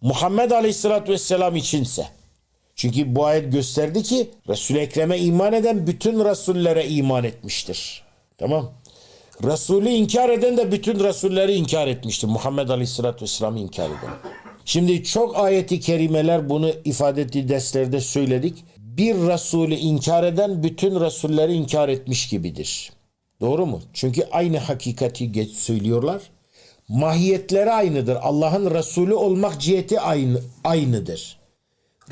Muhammed Aleyhisselatü Vesselam içinse. Çünkü bu ayet gösterdi ki Resul-i Ekrem'e iman eden bütün Resullere iman etmiştir. Tamam. Resulü inkar eden de bütün Resulleri inkar etmiştir. Muhammed Aleyhisselatü Vesselam'ı inkar eden. Şimdi çok ayeti kerimeler bunu ifade ettiği derslerde söyledik. Bir Resulü inkar eden bütün Resulleri inkar etmiş gibidir. Doğru mu? Çünkü aynı hakikati geç söylüyorlar. Mahiyetleri aynıdır. Allah'ın Resulü olmak ciheti aynı, aynıdır.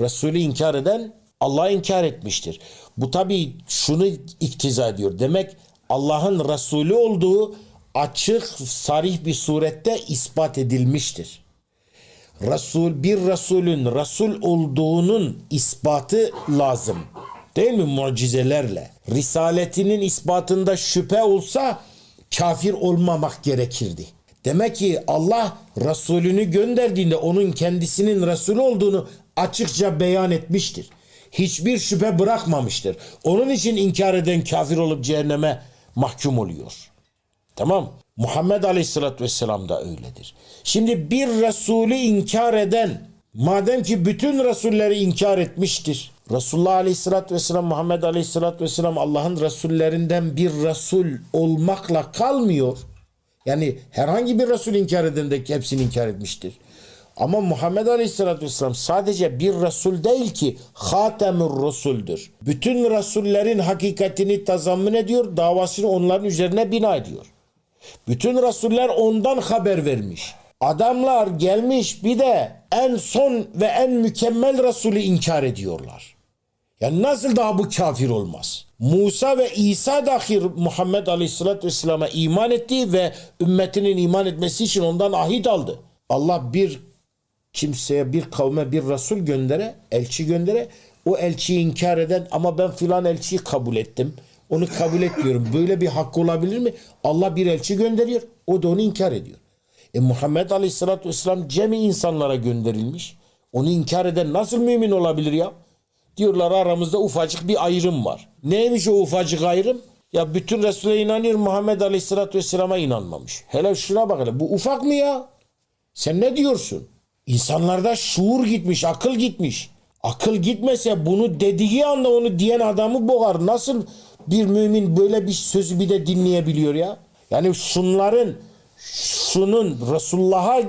Resulü inkar eden Allah'ı inkar etmiştir. Bu tabi şunu iktiza ediyor. Demek Allah'ın Resulü olduğu açık, sarih bir surette ispat edilmiştir. Resul bir Resulün Resul olduğunun ispatı lazım. Değil mi mucizelerle? Risaletinin ispatında şüphe olsa kafir olmamak gerekirdi. Demek ki Allah Resulünü gönderdiğinde onun kendisinin Resul olduğunu açıkça beyan etmiştir. Hiçbir şüphe bırakmamıştır. Onun için inkar eden kafir olup cehenneme mahkum oluyor. Tamam. Muhammed Aleyhisselatü Vesselam da öyledir. Şimdi bir Resulü inkar eden madem ki bütün Resulleri inkar etmiştir. Resulullah Aleyhisselatü Vesselam Muhammed Aleyhisselatü Vesselam Allah'ın Resullerinden bir Resul olmakla kalmıyor. Yani herhangi bir Resul inkar eden de hepsini inkar etmiştir. Ama Muhammed Aleyhisselatü Vesselam sadece bir Resul değil ki Hatemur Resul'dür. Bütün Resullerin hakikatini tazammun ediyor, davasını onların üzerine bina ediyor. Bütün Resuller ondan haber vermiş. Adamlar gelmiş bir de en son ve en mükemmel Resulü inkar ediyorlar. Yani nasıl daha bu kafir olmaz? Musa ve İsa dahi Muhammed Aleyhisselatü Vesselam'a iman etti ve ümmetinin iman etmesi için ondan ahit aldı. Allah bir kimseye bir kavme bir Resul göndere, elçi göndere, o elçiyi inkar eden ama ben filan elçiyi kabul ettim. Onu kabul etmiyorum. Böyle bir hak olabilir mi? Allah bir elçi gönderiyor. O da onu inkar ediyor. E Muhammed Aleyhisselatü Vesselam cemi insanlara gönderilmiş. Onu inkar eden nasıl mümin olabilir ya? Diyorlar aramızda ufacık bir ayrım var. Neymiş o ufacık ayrım? Ya bütün Resul'e inanıyor Muhammed Aleyhisselatü Vesselam'a inanmamış. Hele şuna bak hele bu ufak mı ya? Sen ne diyorsun? İnsanlarda şuur gitmiş, akıl gitmiş. Akıl gitmese bunu dediği anda onu diyen adamı boğar. Nasıl bir mümin böyle bir sözü bir de dinleyebiliyor ya? Yani şunların şunun Resulullah'a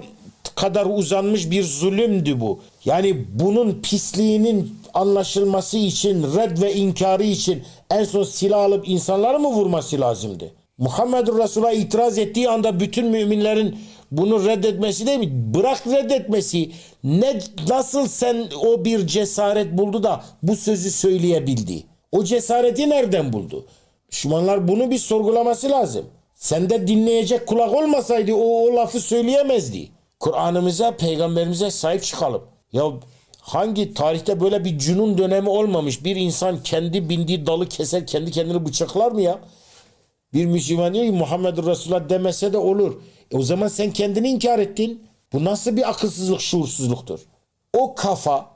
kadar uzanmış bir zulümdü bu. Yani bunun pisliğinin anlaşılması için, red ve inkarı için en son silah alıp insanları mı vurması lazımdı? Muhammedur Resul'a itiraz ettiği anda bütün müminlerin bunu reddetmesi değil mi? Bırak reddetmesi. Ne nasıl sen o bir cesaret buldu da bu sözü söyleyebildi? O cesareti nereden buldu? Müslümanlar bunu bir sorgulaması lazım. Sende dinleyecek kulak olmasaydı o, o lafı söyleyemezdi. Kur'an'ımıza, peygamberimize sahip çıkalım. Ya hangi tarihte böyle bir cünun dönemi olmamış? Bir insan kendi bindiği dalı keser, kendi kendini bıçaklar mı ya? Bir Müslüman diyor ki Muhammed Resulullah demese de olur. E o zaman sen kendini inkar ettin. Bu nasıl bir akılsızlık, şuursuzluktur? O kafa,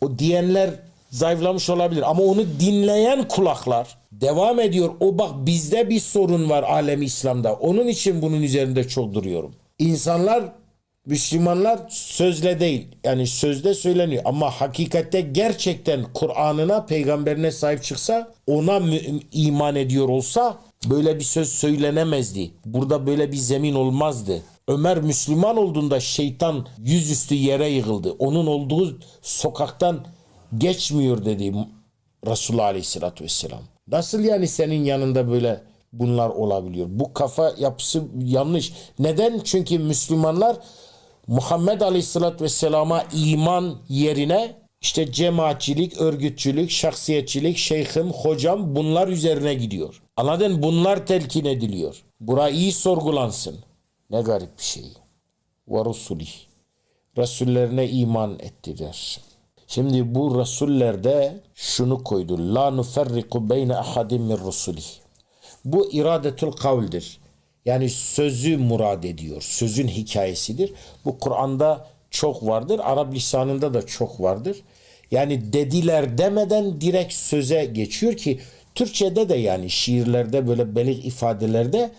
o diyenler zayıflamış olabilir ama onu dinleyen kulaklar devam ediyor. O bak bizde bir sorun var alem İslam'da. Onun için bunun üzerinde çok duruyorum. İnsanlar Müslümanlar sözle değil yani sözde söyleniyor ama hakikatte gerçekten Kur'an'ına peygamberine sahip çıksa ona iman ediyor olsa böyle bir söz söylenemezdi. Burada böyle bir zemin olmazdı. Ömer Müslüman olduğunda şeytan yüzüstü yere yığıldı. Onun olduğu sokaktan geçmiyor dedi Resulullah Aleyhisselatü Vesselam. Nasıl yani senin yanında böyle bunlar olabiliyor? Bu kafa yapısı yanlış. Neden? Çünkü Müslümanlar Muhammed Aleyhisselatü Vesselam'a iman yerine işte cemaatçilik, örgütçülük, şahsiyetçilik, şeyhim, hocam bunlar üzerine gidiyor. Anladın? Bunlar telkin ediliyor. Bura iyi sorgulansın. Ne garip bir şey. Ve Resulih. Resullerine iman ettiler. Şimdi bu Resullerde şunu koydu. La nuferriku beyne ahadim min rusulih. Bu iradetül kavldir. Yani sözü murad ediyor. Sözün hikayesidir. Bu Kur'an'da çok vardır. Arap lisanında da çok vardır. Yani dediler demeden direkt söze geçiyor ki Türkçe'de de yani şiirlerde böyle belik ifadelerde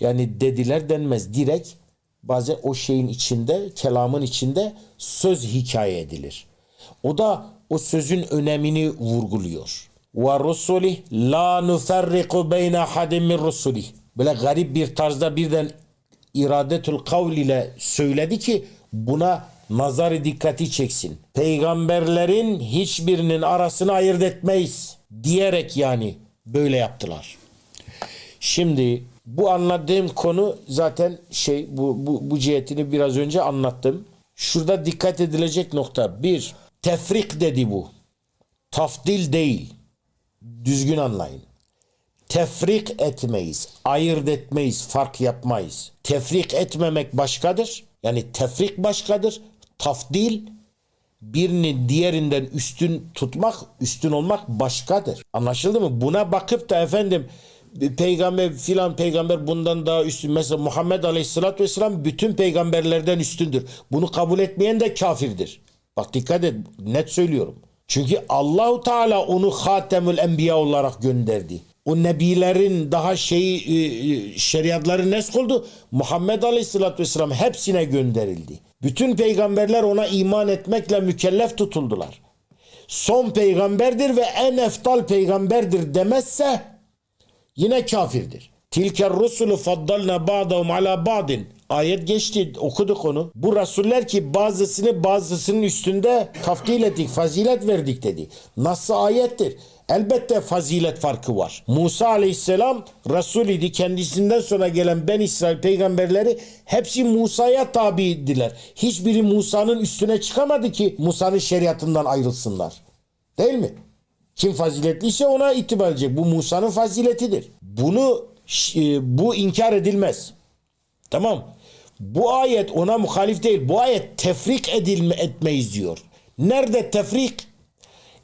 yani dediler denmez. Direkt bazen o şeyin içinde, kelamın içinde söz hikaye edilir. O da o sözün önemini vurguluyor. Ve rusuli la nuferriku beyne ahadin min rusuli. Böyle garip bir tarzda birden iradetül kavl ile söyledi ki buna nazarı dikkati çeksin. Peygamberlerin hiçbirinin arasını ayırt etmeyiz diyerek yani böyle yaptılar. Şimdi bu anladığım konu zaten şey bu, bu, bu cihetini biraz önce anlattım. Şurada dikkat edilecek nokta bir tefrik dedi bu. Tafdil değil. Düzgün anlayın. Tefrik etmeyiz, ayırt etmeyiz, fark yapmayız. Tefrik etmemek başkadır. Yani tefrik başkadır. Tafdil birini diğerinden üstün tutmak, üstün olmak başkadır. Anlaşıldı mı? Buna bakıp da efendim peygamber filan peygamber bundan daha üstün. Mesela Muhammed Aleyhisselatü Vesselam bütün peygamberlerden üstündür. Bunu kabul etmeyen de kafirdir. Bak dikkat et net söylüyorum. Çünkü Allahu Teala onu Hatemül Enbiya olarak gönderdi. O nebilerin daha şeyi e, şeriatları nesk oldu. Muhammed Aleyhisselatü Vesselam hepsine gönderildi. Bütün peygamberler ona iman etmekle mükellef tutuldular. Son peygamberdir ve en eftal peygamberdir demezse yine kafirdir. Tilker rusulu faddalna ba'dahum ala ba'din. Ayet geçti okuduk onu. Bu rasuller ki bazısını bazısının üstünde taftil ettik, fazilet verdik dedi. Nasıl ayettir? Elbette fazilet farkı var. Musa aleyhisselam Resul idi. Kendisinden sonra gelen Ben İsrail peygamberleri hepsi Musa'ya tabiydiler. Hiçbiri Musa'nın üstüne çıkamadı ki Musa'nın şeriatından ayrılsınlar. Değil mi? Kim faziletliyse ona itibar edecek. Bu Musa'nın faziletidir. Bunu e, bu inkar edilmez. Tamam. Bu ayet ona muhalif değil. Bu ayet tefrik edilme etmeyiz diyor. Nerede tefrik?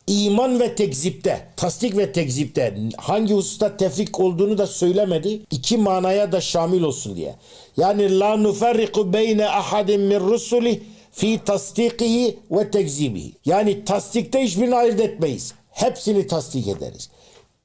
İman ve tekzipte, tasdik ve tekzipte hangi hususta tefrik olduğunu da söylemedi. İki manaya da şamil olsun diye. Yani la nuferriku beyne ahadin min rusuli fi tasdikihi ve tekzibihi. Yani tasdikte hiçbirini ayırt etmeyiz. Hepsini tasdik ederiz.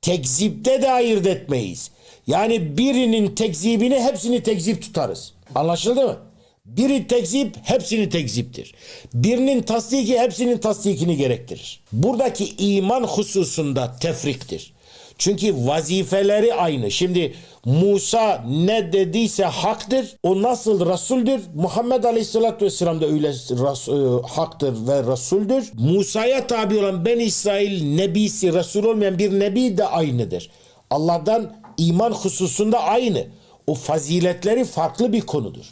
Tekzipte de ayırt etmeyiz. Yani birinin tekzibini hepsini tekzip tutarız. Anlaşıldı mı? Biri tekzip hepsini tekziptir. Birinin tasdiki hepsinin tasdikini gerektirir. Buradaki iman hususunda tefriktir. Çünkü vazifeleri aynı. Şimdi Musa ne dediyse haktır. O nasıl Resuldür? Muhammed Aleyhisselatü Vesselam da öyle ras, e, haktır ve Resuldür. Musa'ya tabi olan Ben İsrail nebisi, Resul olmayan bir nebi de aynıdır. Allah'tan iman hususunda aynı. O faziletleri farklı bir konudur.